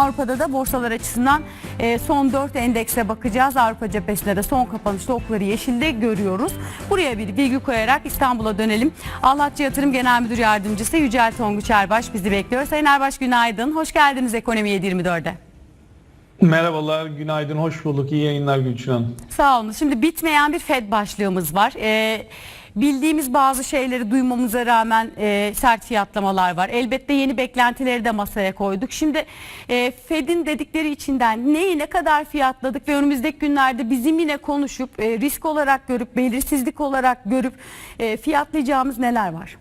Avrupa'da da borsalar açısından e, son 4 endekse bakacağız. Avrupa cephesinde de son kapanışta okları yeşilde görüyoruz. Buraya bir virgül koyarak İstanbul'a dönelim. Ahlatçı Yatırım Genel Müdür Yardımcısı Yücel Tonguç Erbaş bizi bekliyor. Sayın Erbaş günaydın. Hoş geldiniz Ekonomi 724'e. Merhabalar, günaydın, hoş bulduk. İyi yayınlar Gülçin Hanım. Sağ olun. Şimdi bitmeyen bir FED başlığımız var. Ee, bildiğimiz bazı şeyleri duymamıza rağmen e, sert fiyatlamalar var. Elbette yeni beklentileri de masaya koyduk. Şimdi e, FED'in dedikleri içinden neyi ne kadar fiyatladık ve önümüzdeki günlerde bizim yine konuşup e, risk olarak görüp belirsizlik olarak görüp e, fiyatlayacağımız neler var?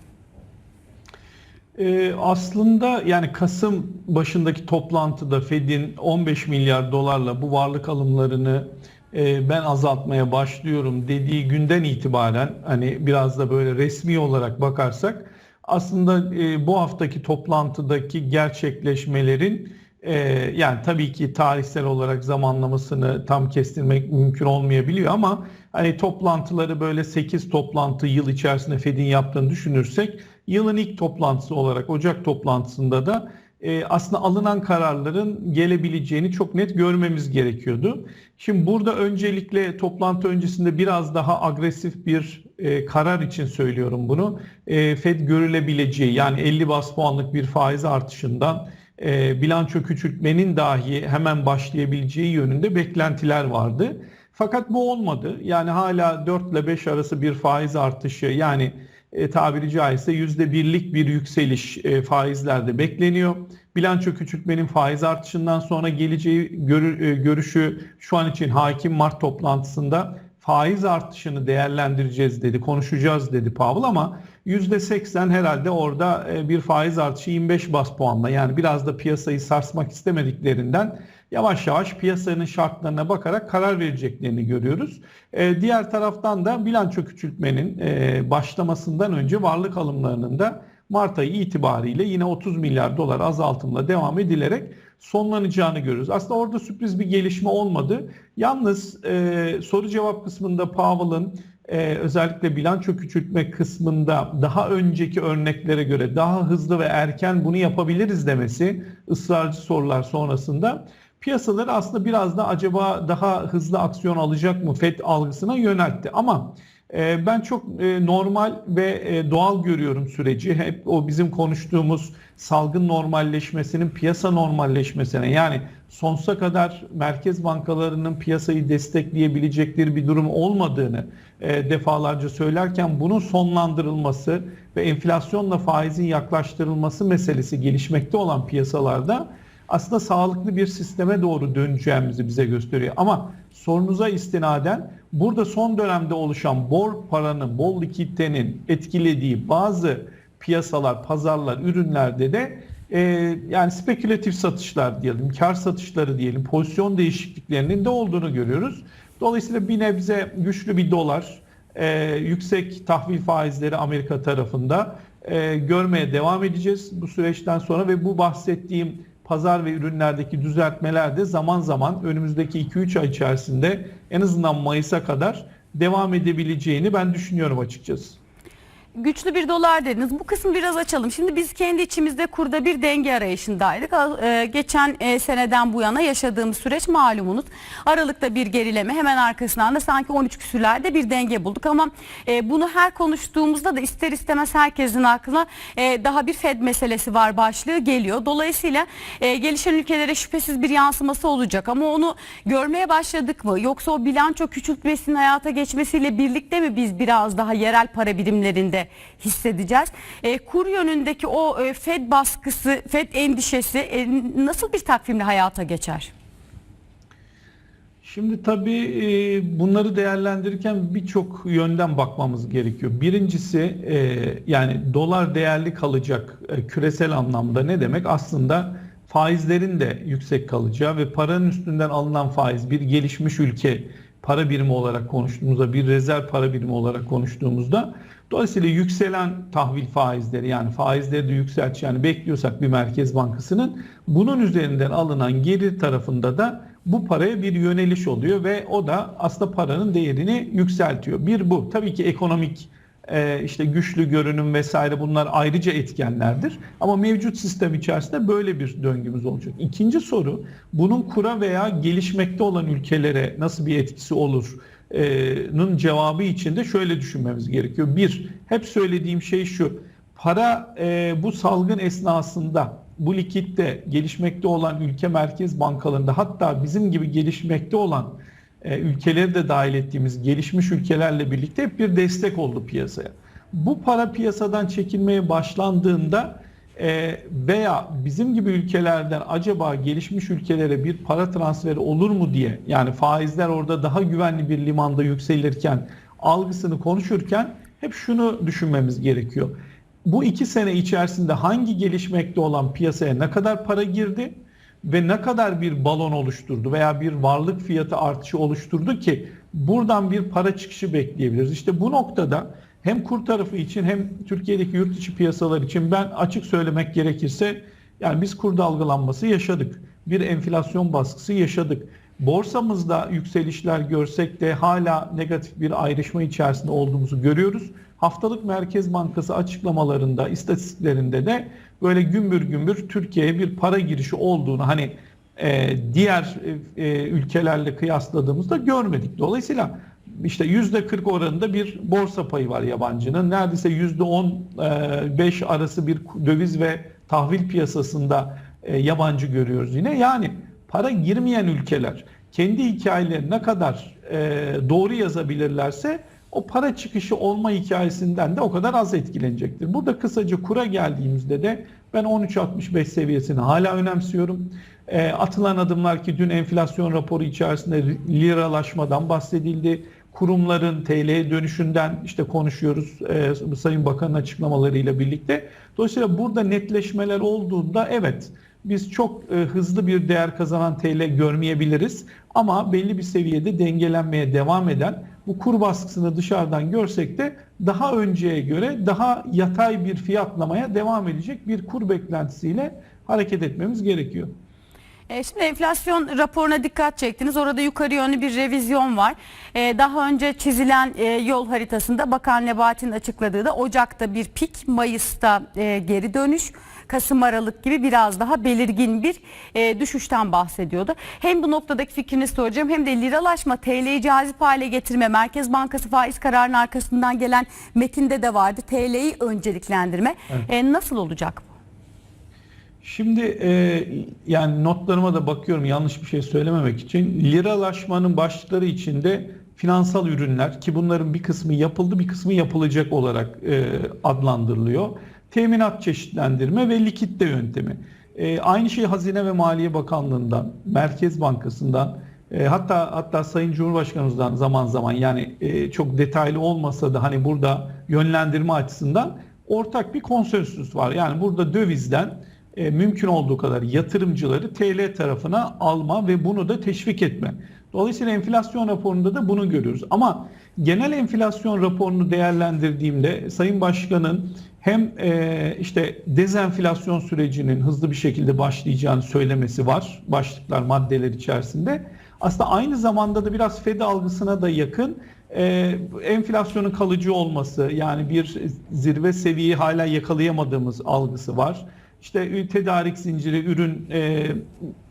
Ee, aslında yani Kasım başındaki toplantıda Fed'in 15 milyar dolarla bu varlık alımlarını e, ben azaltmaya başlıyorum dediği günden itibaren hani biraz da böyle resmi olarak bakarsak aslında e, bu haftaki toplantıdaki gerçekleşmelerin e, yani tabii ki tarihsel olarak zamanlamasını tam kestirmek mümkün olmayabiliyor ama hani toplantıları böyle 8 toplantı yıl içerisinde Fed'in yaptığını düşünürsek yılın ilk toplantısı olarak Ocak toplantısında da e, aslında alınan kararların gelebileceğini çok net görmemiz gerekiyordu. Şimdi burada öncelikle toplantı öncesinde biraz daha agresif bir e, karar için söylüyorum bunu. E, Fed görülebileceği yani 50 bas puanlık bir faiz artışından e, bilanço küçültmenin dahi hemen başlayabileceği yönünde beklentiler vardı. Fakat bu olmadı. Yani hala 4 ile 5 arası bir faiz artışı yani e, tabiri caizse %1'lik bir yükseliş e, faizlerde bekleniyor. Bilanço küçültmenin faiz artışından sonra geleceği görü, e, görüşü şu an için hakim Mart toplantısında faiz artışını değerlendireceğiz dedi, konuşacağız dedi Powell ama %80 herhalde orada e, bir faiz artışı 25 bas puanla yani biraz da piyasayı sarsmak istemediklerinden yavaş yavaş piyasanın şartlarına bakarak karar vereceklerini görüyoruz. E, diğer taraftan da bilanço küçültmenin e, başlamasından önce varlık alımlarının da Mart ayı itibariyle yine 30 milyar dolar azaltımla devam edilerek sonlanacağını görüyoruz. Aslında orada sürpriz bir gelişme olmadı. Yalnız e, soru cevap kısmında Powell'ın e, özellikle bilanço küçültme kısmında daha önceki örneklere göre daha hızlı ve erken bunu yapabiliriz demesi ısrarcı sorular sonrasında piyasaları aslında biraz da acaba daha hızlı aksiyon alacak mı FED algısına yöneltti. Ama e, ben çok e, normal ve e, doğal görüyorum süreci. Hep o bizim konuştuğumuz salgın normalleşmesinin piyasa normalleşmesine yani sonsuza kadar merkez bankalarının piyasayı destekleyebilecekleri bir durum olmadığını e, defalarca söylerken bunun sonlandırılması ve enflasyonla faizin yaklaştırılması meselesi gelişmekte olan piyasalarda aslında sağlıklı bir sisteme doğru döneceğimizi bize gösteriyor. Ama sorunuza istinaden burada son dönemde oluşan bol paranın, bol likiditenin etkilediği bazı piyasalar, pazarlar, ürünlerde de e, yani spekülatif satışlar diyelim, kar satışları diyelim, pozisyon değişikliklerinin de olduğunu görüyoruz. Dolayısıyla bir nebze güçlü bir dolar, e, yüksek tahvil faizleri Amerika tarafında e, görmeye devam edeceğiz bu süreçten sonra ve bu bahsettiğim pazar ve ürünlerdeki düzeltmeler de zaman zaman önümüzdeki 2-3 ay içerisinde en azından Mayıs'a kadar devam edebileceğini ben düşünüyorum açıkçası. Güçlü bir dolar dediniz. Bu kısmı biraz açalım. Şimdi biz kendi içimizde kurda bir denge arayışındaydık. Ee, geçen e, seneden bu yana yaşadığımız süreç malumunuz. Aralıkta bir gerileme hemen arkasından da sanki 13 küsürlerde bir denge bulduk. Ama e, bunu her konuştuğumuzda da ister istemez herkesin aklına e, daha bir Fed meselesi var başlığı geliyor. Dolayısıyla e, gelişen ülkelere şüphesiz bir yansıması olacak. Ama onu görmeye başladık mı? Yoksa o bilanço küçültmesinin hayata geçmesiyle birlikte mi biz biraz daha yerel para birimlerinde hissedeceğiz. E, kur yönündeki o e, Fed baskısı, Fed endişesi e, nasıl bir takvimle hayata geçer? Şimdi tabii e, bunları değerlendirirken birçok yönden bakmamız gerekiyor. Birincisi e, yani dolar değerli kalacak e, küresel anlamda ne demek? Aslında faizlerin de yüksek kalacağı ve paranın üstünden alınan faiz bir gelişmiş ülke para birimi olarak konuştuğumuzda bir rezerv para birimi olarak konuştuğumuzda dolayısıyla yükselen tahvil faizleri yani faizleri de yükseltici yani bekliyorsak bir merkez bankasının bunun üzerinden alınan geri tarafında da bu paraya bir yöneliş oluyor ve o da aslında paranın değerini yükseltiyor. Bir bu. Tabii ki ekonomik e, işte güçlü görünüm vesaire bunlar ayrıca etkenlerdir. Ama mevcut sistem içerisinde böyle bir döngümüz olacak. İkinci soru bunun kura veya gelişmekte olan ülkelere nasıl bir etkisi olur? Nın cevabı için de şöyle düşünmemiz gerekiyor. Bir, hep söylediğim şey şu. Para e, bu salgın esnasında bu likitte gelişmekte olan ülke merkez bankalarında hatta bizim gibi gelişmekte olan ülkeleri de dahil ettiğimiz gelişmiş ülkelerle birlikte hep bir destek oldu piyasaya. Bu para piyasadan çekilmeye başlandığında e, veya bizim gibi ülkelerden acaba gelişmiş ülkelere bir para transferi olur mu diye yani faizler orada daha güvenli bir limanda yükselirken algısını konuşurken hep şunu düşünmemiz gerekiyor. Bu iki sene içerisinde hangi gelişmekte olan piyasaya ne kadar para girdi ve ne kadar bir balon oluşturdu veya bir varlık fiyatı artışı oluşturdu ki buradan bir para çıkışı bekleyebiliriz. İşte bu noktada hem kur tarafı için hem Türkiye'deki yurt içi piyasalar için ben açık söylemek gerekirse yani biz kur dalgalanması yaşadık. Bir enflasyon baskısı yaşadık. Borsamızda yükselişler görsek de hala negatif bir ayrışma içerisinde olduğumuzu görüyoruz. Haftalık Merkez Bankası açıklamalarında, istatistiklerinde de böyle gümbür gümbür Türkiye'ye bir para girişi olduğunu hani e, diğer e, ülkelerle kıyasladığımızda görmedik. Dolayısıyla işte yüzde 40 oranında bir borsa payı var yabancının. Neredeyse yüzde 15 arası bir döviz ve tahvil piyasasında e, yabancı görüyoruz yine. Yani para girmeyen ülkeler kendi hikayeleri ne kadar e, doğru yazabilirlerse o para çıkışı olma hikayesinden de o kadar az etkilenecektir. Burada kısaca kura geldiğimizde de ben 13.65 seviyesini hala önemsiyorum. E, atılan adımlar ki dün enflasyon raporu içerisinde liralaşmadan bahsedildi. Kurumların TL'ye dönüşünden işte konuşuyoruz e, Sayın Bakan'ın açıklamalarıyla birlikte. Dolayısıyla burada netleşmeler olduğunda evet biz çok e, hızlı bir değer kazanan TL görmeyebiliriz. Ama belli bir seviyede dengelenmeye devam eden bu kur baskısını dışarıdan görsek de daha önceye göre daha yatay bir fiyatlamaya devam edecek bir kur beklentisiyle hareket etmemiz gerekiyor. E, Şimdi enflasyon raporuna dikkat çektiniz. Orada yukarı yönlü bir revizyon var. E, Daha önce çizilen e, yol haritasında Bakan Nebati'nin açıkladığı da Ocak'ta bir pik, Mayıs'ta geri dönüş, Kasım Aralık gibi biraz daha belirgin bir e, düşüşten bahsediyordu. Hem bu noktadaki fikrinizi soracağım hem de liralaşma TL'yi cazip hale getirme Merkez Bankası faiz kararının arkasından gelen metinde de vardı. TL'yi önceliklendirme. E, Nasıl olacak bu? Şimdi e, yani notlarıma da bakıyorum yanlış bir şey söylememek için. Liralaşmanın başlıkları içinde finansal ürünler ki bunların bir kısmı yapıldı bir kısmı yapılacak olarak e, adlandırılıyor. Teminat çeşitlendirme ve likitte yöntemi. E, aynı şey Hazine ve Maliye Bakanlığı'ndan, Merkez Bankası'ndan e, hatta hatta Sayın Cumhurbaşkanımızdan zaman zaman yani e, çok detaylı olmasa da hani burada yönlendirme açısından ortak bir konsensüs var. Yani burada dövizden e, mümkün olduğu kadar yatırımcıları TL tarafına alma ve bunu da teşvik etme. Dolayısıyla enflasyon raporunda da bunu görüyoruz. Ama genel enflasyon raporunu değerlendirdiğimde Sayın Başkan'ın hem e, işte dezenflasyon sürecinin hızlı bir şekilde başlayacağını söylemesi var başlıklar maddeler içerisinde. Aslında aynı zamanda da biraz Fed algısına da yakın e, enflasyonun kalıcı olması yani bir zirve seviyeyi hala yakalayamadığımız algısı var. İşte tedarik zinciri, ürün e,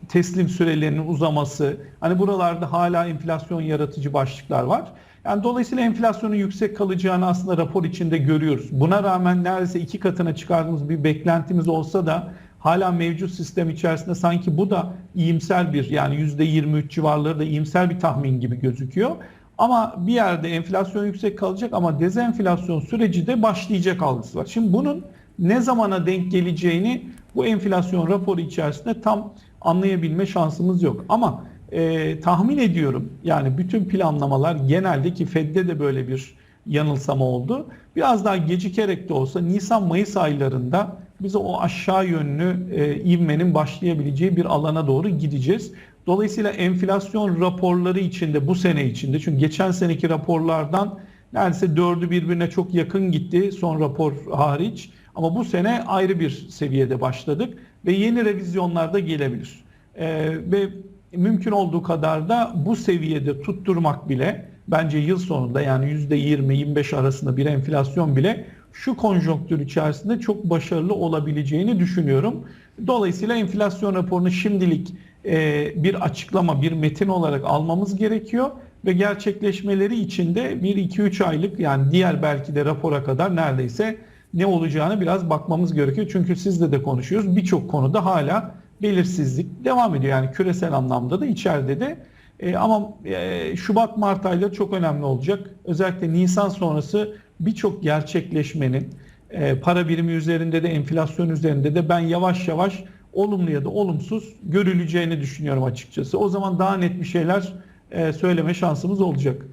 teslim sürelerinin uzaması, hani buralarda hala enflasyon yaratıcı başlıklar var. Yani dolayısıyla enflasyonun yüksek kalacağını aslında rapor içinde görüyoruz. Buna rağmen neredeyse iki katına çıkardığımız bir beklentimiz olsa da hala mevcut sistem içerisinde sanki bu da iyimser bir yani %23 civarları da iyimser bir tahmin gibi gözüküyor. Ama bir yerde enflasyon yüksek kalacak ama dezenflasyon süreci de başlayacak algısı var. Şimdi bunun ne zamana denk geleceğini bu enflasyon raporu içerisinde tam anlayabilme şansımız yok. Ama e, tahmin ediyorum yani bütün planlamalar genelde ki Fed'de de böyle bir yanılsama oldu. Biraz daha gecikerek de olsa Nisan-Mayıs aylarında bize o aşağı yönlü e, ivmenin başlayabileceği bir alana doğru gideceğiz. Dolayısıyla enflasyon raporları içinde bu sene içinde çünkü geçen seneki raporlardan neredeyse dördü birbirine çok yakın gitti son rapor hariç. Ama bu sene ayrı bir seviyede başladık ve yeni revizyonlar da gelebilir. Ee, ve mümkün olduğu kadar da bu seviyede tutturmak bile bence yıl sonunda yani %20-25 arasında bir enflasyon bile şu konjonktür içerisinde çok başarılı olabileceğini düşünüyorum. Dolayısıyla enflasyon raporunu şimdilik e, bir açıklama, bir metin olarak almamız gerekiyor ve gerçekleşmeleri için de 1-2-3 aylık yani diğer belki de rapora kadar neredeyse ne olacağını biraz bakmamız gerekiyor. Çünkü sizle de konuşuyoruz. Birçok konuda hala belirsizlik devam ediyor. Yani küresel anlamda da içeride de. E, ama e, Şubat Mart ayları çok önemli olacak. Özellikle Nisan sonrası birçok gerçekleşmenin e, para birimi üzerinde de enflasyon üzerinde de ben yavaş yavaş olumlu ya da olumsuz görüleceğini düşünüyorum açıkçası. O zaman daha net bir şeyler e, söyleme şansımız olacak.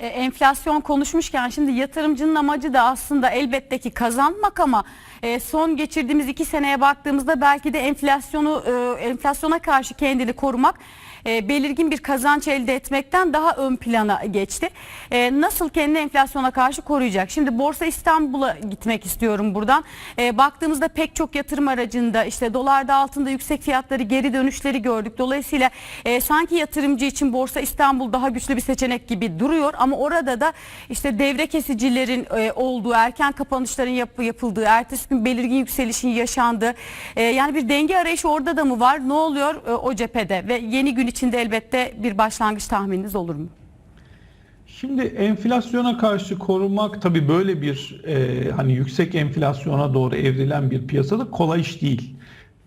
E, enflasyon konuşmuşken şimdi yatırımcının amacı da aslında elbette ki kazanmak ama e, son geçirdiğimiz iki seneye baktığımızda belki de enflasyonu e, enflasyona karşı kendini korumak e, belirgin bir kazanç elde etmekten daha ön plana geçti. E, nasıl kendini enflasyona karşı koruyacak? Şimdi Borsa İstanbul'a gitmek istiyorum buradan. E, baktığımızda pek çok yatırım aracında işte dolarda altında yüksek fiyatları geri dönüşleri gördük. Dolayısıyla sanki yatırımcı için Borsa İstanbul daha güçlü bir seçenek gibi duruyor ama orada da işte devre kesicilerin olduğu, erken kapanışların yap- yapıldığı, ertesi gün belirgin yükselişin yaşandığı yani bir denge arayışı orada da mı var? Ne oluyor o cephede ve yeni gün içinde elbette bir başlangıç tahmininiz olur mu? Şimdi enflasyona karşı korumak tabii böyle bir e, hani yüksek enflasyona doğru evrilen bir piyasada kolay iş değil.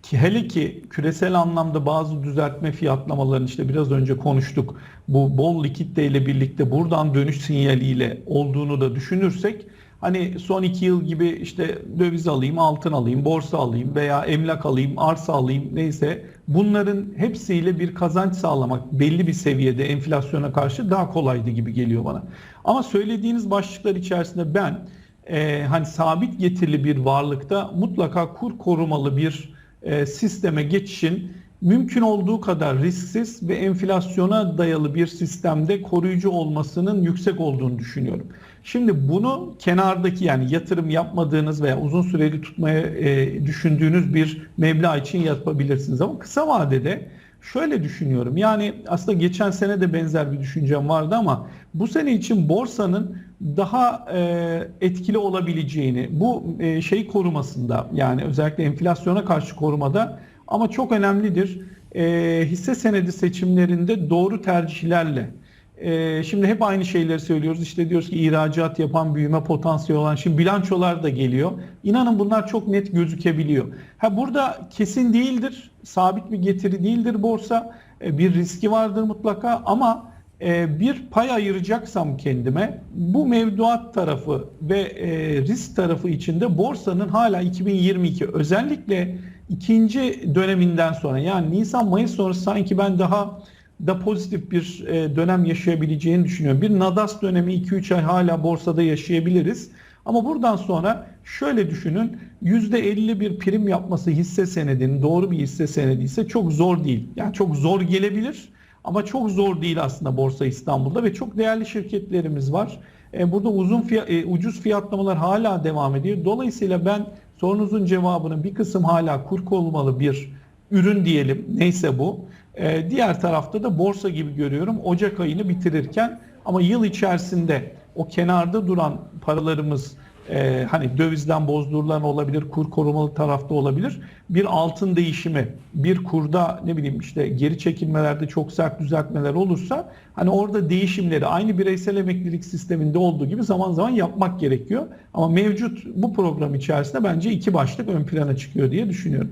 Ki hele ki küresel anlamda bazı düzeltme fiyatlamalarını işte biraz önce konuştuk. Bu bol likitte ile birlikte buradan dönüş sinyaliyle olduğunu da düşünürsek hani son iki yıl gibi işte döviz alayım, altın alayım, borsa alayım veya emlak alayım, arsa alayım neyse bunların hepsiyle bir kazanç sağlamak belli bir seviyede enflasyona karşı daha kolaydı gibi geliyor bana. Ama söylediğiniz başlıklar içerisinde ben e, hani sabit getirili bir varlıkta mutlaka kur korumalı bir e, sisteme geçişin mümkün olduğu kadar risksiz ve enflasyona dayalı bir sistemde koruyucu olmasının yüksek olduğunu düşünüyorum. Şimdi bunu kenardaki yani yatırım yapmadığınız veya uzun süreli tutmaya e, düşündüğünüz bir meblağ için yapabilirsiniz ama kısa vadede şöyle düşünüyorum. Yani aslında geçen sene de benzer bir düşüncem vardı ama bu sene için borsanın daha e, etkili olabileceğini bu e, şey korumasında yani özellikle enflasyona karşı korumada ama çok önemlidir. E, hisse senedi seçimlerinde doğru tercihlerle e, şimdi hep aynı şeyleri söylüyoruz. İşte diyoruz ki ihracat yapan, büyüme potansiyeli olan. Şimdi bilançolar da geliyor. İnanın bunlar çok net gözükebiliyor. Ha burada kesin değildir. Sabit bir getiri değildir borsa. E, bir riski vardır mutlaka ama bir pay ayıracaksam kendime bu mevduat tarafı ve risk tarafı içinde borsanın hala 2022 özellikle ikinci döneminden sonra yani Nisan-Mayıs sonrası sanki ben daha da pozitif bir e, dönem yaşayabileceğini düşünüyorum. Bir nadas dönemi 2-3 ay hala borsada yaşayabiliriz. Ama buradan sonra şöyle düşünün %50 bir prim yapması hisse senedinin doğru bir hisse senedi ise çok zor değil. Yani çok zor gelebilir ama çok zor değil aslında Borsa İstanbul'da ve çok değerli şirketlerimiz var. E, burada uzun fiyat, e, ucuz fiyatlamalar hala devam ediyor. Dolayısıyla ben sorunuzun cevabını bir kısım hala kur olmalı bir ürün diyelim neyse bu. Ee, diğer tarafta da borsa gibi görüyorum Ocak ayını bitirirken ama yıl içerisinde o kenarda duran paralarımız e, hani dövizden bozdurulan olabilir, kur korumalı tarafta olabilir. Bir altın değişimi, bir kurda ne bileyim işte geri çekilmelerde çok sert düzeltmeler olursa hani orada değişimleri aynı bireysel emeklilik sisteminde olduğu gibi zaman zaman yapmak gerekiyor. Ama mevcut bu program içerisinde bence iki başlık ön plana çıkıyor diye düşünüyorum.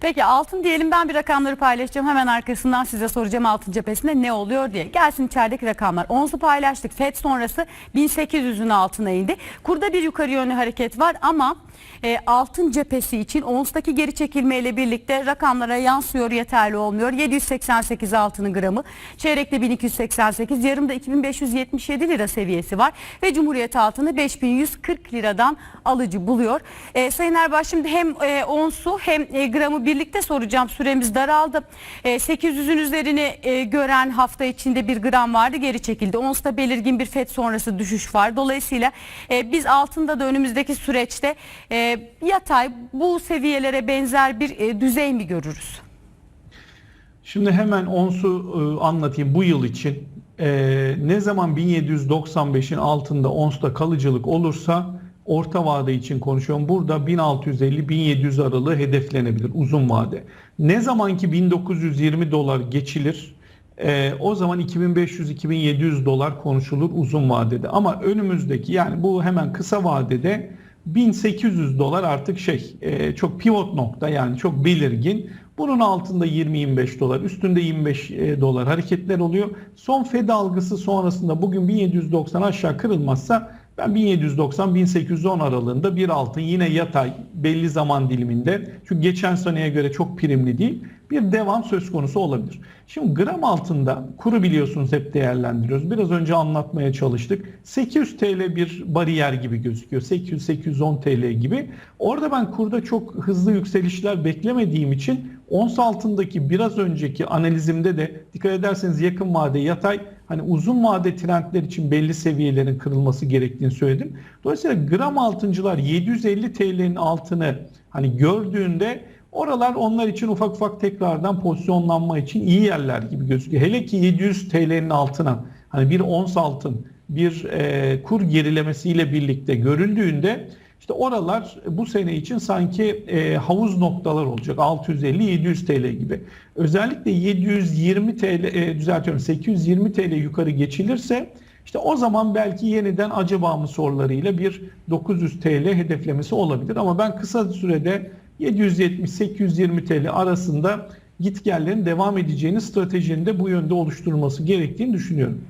Peki altın diyelim ben bir rakamları paylaşacağım. Hemen arkasından size soracağım altın cephesinde ne oluyor diye. Gelsin içerideki rakamlar. Onsu paylaştık. FED sonrası 1800'ün altına indi. Kurda bir yukarı yönlü hareket var ama e, altın cephesi için onstaki geri çekilmeyle birlikte rakamlara yansıyor yeterli olmuyor. 788 altının gramı. Çeyrekte 1288. Yarımda 2577 lira seviyesi var. Ve Cumhuriyet altını 5140 liradan alıcı buluyor. E, Sayın Erbaş şimdi hem e, onsu hem e, gramı birlikte soracağım. Süremiz daraldı. E, 800'ün üzerini e, gören hafta içinde bir gram vardı geri çekildi. Onsta belirgin bir FED sonrası düşüş var. Dolayısıyla e, biz altında da önümüzdeki süreçte e, yatay bu seviyelere benzer bir e, düzey mi görürüz? Şimdi hemen onsu e, anlatayım bu yıl için. Ee, ne zaman 1795'in altında onsta kalıcılık olursa orta vade için konuşuyorum. Burada 1650-1700 aralığı hedeflenebilir uzun vade. Ne zaman ki 1920 dolar geçilir e, o zaman 2500-2700 dolar konuşulur uzun vadede. Ama önümüzdeki yani bu hemen kısa vadede 1800 dolar artık şey e, çok pivot nokta yani çok belirgin. Bunun altında 20-25 dolar, üstünde 25 e, dolar hareketler oluyor. Son Fed algısı sonrasında bugün 1790 aşağı kırılmazsa ben 1790-1810 aralığında bir altın yine yatay belli zaman diliminde çünkü geçen seneye göre çok primli değil bir devam söz konusu olabilir. Şimdi gram altında kuru biliyorsunuz hep değerlendiriyoruz. Biraz önce anlatmaya çalıştık. 800 TL bir bariyer gibi gözüküyor. 800-810 TL gibi. Orada ben kurda çok hızlı yükselişler beklemediğim için ons altındaki biraz önceki analizimde de dikkat ederseniz yakın vade yatay hani uzun vade trendler için belli seviyelerin kırılması gerektiğini söyledim. Dolayısıyla gram altıncılar 750 TL'nin altını hani gördüğünde oralar onlar için ufak ufak tekrardan pozisyonlanma için iyi yerler gibi gözüküyor. Hele ki 700 TL'nin altına hani bir ons altın bir e, kur gerilemesiyle birlikte görüldüğünde işte oralar bu sene için sanki e, havuz noktalar olacak 650-700 TL gibi. Özellikle 720 TL e, düzeltiyorum 820 TL yukarı geçilirse işte o zaman belki yeniden acaba mı sorularıyla bir 900 TL hedeflemesi olabilir. Ama ben kısa sürede 770-820 TL arasında gitgellerin devam edeceğini stratejinin de bu yönde oluşturulması gerektiğini düşünüyorum.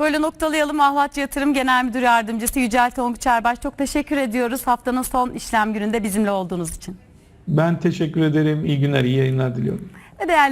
Böyle noktalayalım Ahlatçı Yatırım Genel Müdür Yardımcısı Yücel Tonguç Erbaş. Çok teşekkür ediyoruz haftanın son işlem gününde bizimle olduğunuz için. Ben teşekkür ederim. İyi günler, iyi yayınlar diliyorum. Ve değerli